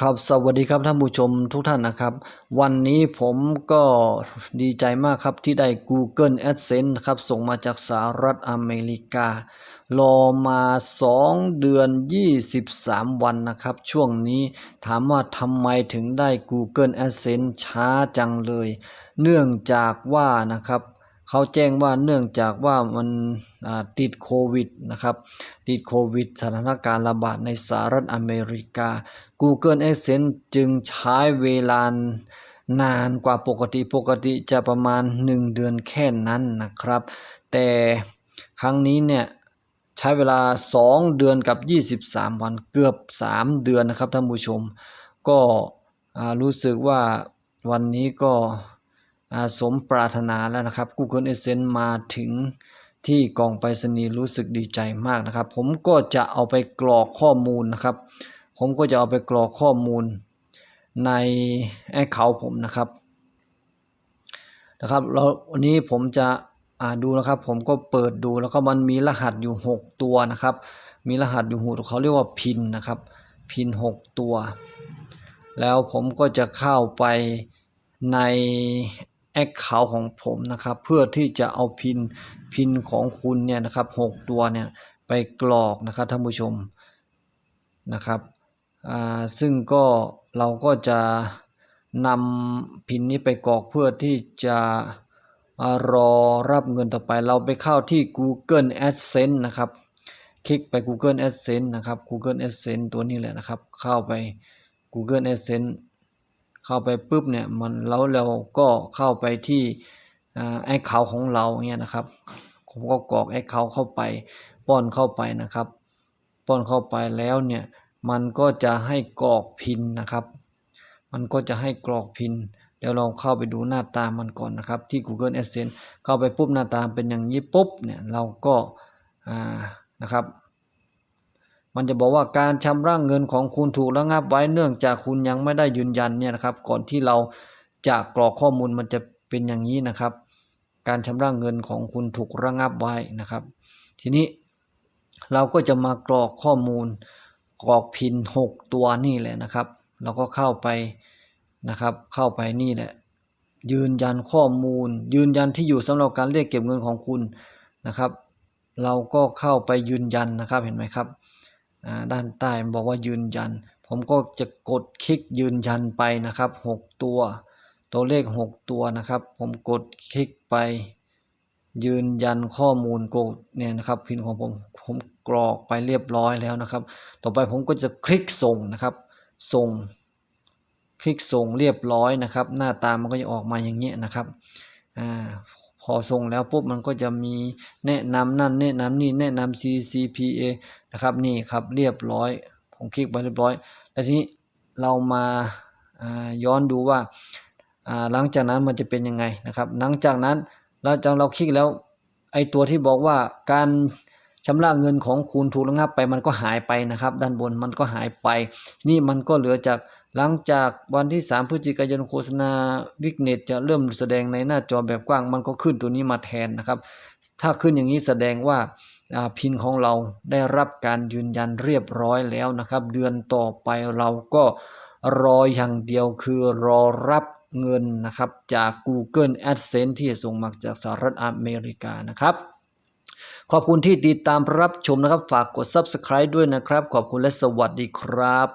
ครับสวัสดีครับท่านผู้ชมทุกท่านนะครับ วันนี้ผมก็ดีใจมากครับที่ได้ Google AdSense นะครับส่งมาจากสหรัฐอเมริกา รอมา 2 เดือน 23 วันนะครับ ช่วงนี้ถามว่าทำไมถึงได้ Google AdSense ช้าจังเลย เนื่องจากว่านะครับ เขาแจ้งว่าเนื่องจากว่ามันติดโควิดนะครับ ติดโควิดสถานการณ์ระบาดในสหรัฐอเมริกา Google AdSense จึงใช้เวลานานกว่าปกติปกติจะประมาณ 1 เดือนแค่นั้นนะครับ แต่ครั้งนี้เนี่ยใช้เวลา 2 เดือนกับ 23 วันเกือบ 3 เดือนนะครับท่านผู้ชม ก็รู้สึกว่าวันนี้ก็ สมปรารถนาแล้วนะครับ Google AdSense มาถึงที่กองไปรษณีย์รู้สึกดีใจมากนะครับ ผมก็จะเอาไปกรอกข้อมูลนะครับ ผมก็จะเอาไปกรอกข้อมูลในแอคเคาท์ผมนะครับนะครับแล้ววันนี้ผมจะอ่าดูนะครับ ผมก็เปิดดูแล้วก็มันมีรหัสอยู่ 6 ตัวนะครับ มีรหัสอยู่หกเขาเรียกว่าพินนะครับพิน 6 ตัว แล้วผมก็จะเข้าไปใน แอคเคาท์ของผมนะครับ เพื่อที่จะเอาพินพินของคุณเนี่ยนะครับ6ตัวเนี่ยไปกรอกนะครับท่านผู้ชมนะครับอ่าซึ่งก็เราก็จะนำพินนี้ไปกรอกเพื่อที่จะอรอรับเงินต่อไป เราไปเข้าที่ Google AdSense นะครับ คลิกไป Google AdSense นะครับ Google AdSense ตัวนี้แหละนะครับ เข้าไป Google AdSense เข้าไปปุ๊บเนี่ยมันแล้วเราก็เข้าไปที่แอคเคาท์ของเราเนี่ยนะครับ ผมก็กรอกแอคเคาท์เข้าไปป้อนเข้าไปนะครับ ป้อนเข้าไปแล้วเนี่ยมันก็จะให้กรอกพินนะครับ มันก็จะให้กรอกพินเดี๋ยวเราเข้าไปดูหน้าตามันก่อนนะครับ ที่ Google AdSense เข้าไปปุ๊บหน้าตาเป็นอย่างนี้ปุ๊บเนี่ยเราก็อ่านะครับ มันจะบอกว่าการชำระเงินของคุณถูกระงับไว้เนื่องจากคุณยังไม่ได้ยืนยันเนี่ยนะครับ ก่อนที่เราจะกรอกข้อมูลมันจะเป็นอย่างนี้นะครับ การชำระเงินของคุณถูกระงับไว้นะครับ ทีนี้เราก็จะมากรอกข้อมูลกรอกพิน 6 ตัวนี่แหละนะครับเราก็เข้าไปนะครับ เข้าไปนี่แหละยืนยันข้อมูล ยืนยันที่อยู่สำหรับการเรียกเก็บเงินของคุณนะครับ เราก็เข้าไปยืนยันนะครับเห็นไหมครับ ด้านใต้บอกว่ายืนยัน ผมก็จะกดคลิกยืนยันไปนะครับ 6 ตัว ตัวเลข 6 ตัวนะครับ ผมกดคลิกไป ยืนยันข้อมูลกดเนี่ยนะครับพินของผมผมกรอกไปเรียบร้อยแล้วนะครับ ต่อไปผมก็จะคลิกส่งนะครับ ส่ง คลิกส่งเรียบร้อยนะครับ หน้าตามันก็จะออกมาอย่างเงี้นะครับ อ่า พ พอส่งแล้วปุ๊บมันก็จะมีแนะนำนั่นแนะนำนี่แนะนำ CCPA นะครับนี่ครับเรียบร้อย ผมคลิกไปเรียบร้อย แล้วทีนี้เรามาาย้อนดูว่าหลังจากนั้นมันจะเป็นยังไงนะครับ หลังจากนั้นเราจากเราคลิกแล้วไอตัวที่บอกว่าการชำระเงินของคุณถูกระงับไปมันก็หายไปนะครับ ด้านบนมันก็หายไป นี่มันก็เหลือจาก หลังจากวันที่ 3 พฤศจิกายนโฆษณาวิกเน็ตจะเริ่มแสดงในหน้าจอแบบกว้าง มันก็ขึ้นตัวนี้มาแทนนะครับ ถ้าขึ้นอย่างนี้แสดงว่าอ่าพินของเราได้รับการยืนยันเรียบร้อยแล้วนะครับ เดือนต่อไปเราก็รออย่างเดียวคือรอรับเงินนะครับจาก Google AdSense ที่ส่งมาจากสหรัฐอเมริกานะครับ ขอบคุณที่ติดตามรับชมนะครับ ฝากกด Subscribe ด้วยนะครับ ขอบคุณและสวัสดีครับ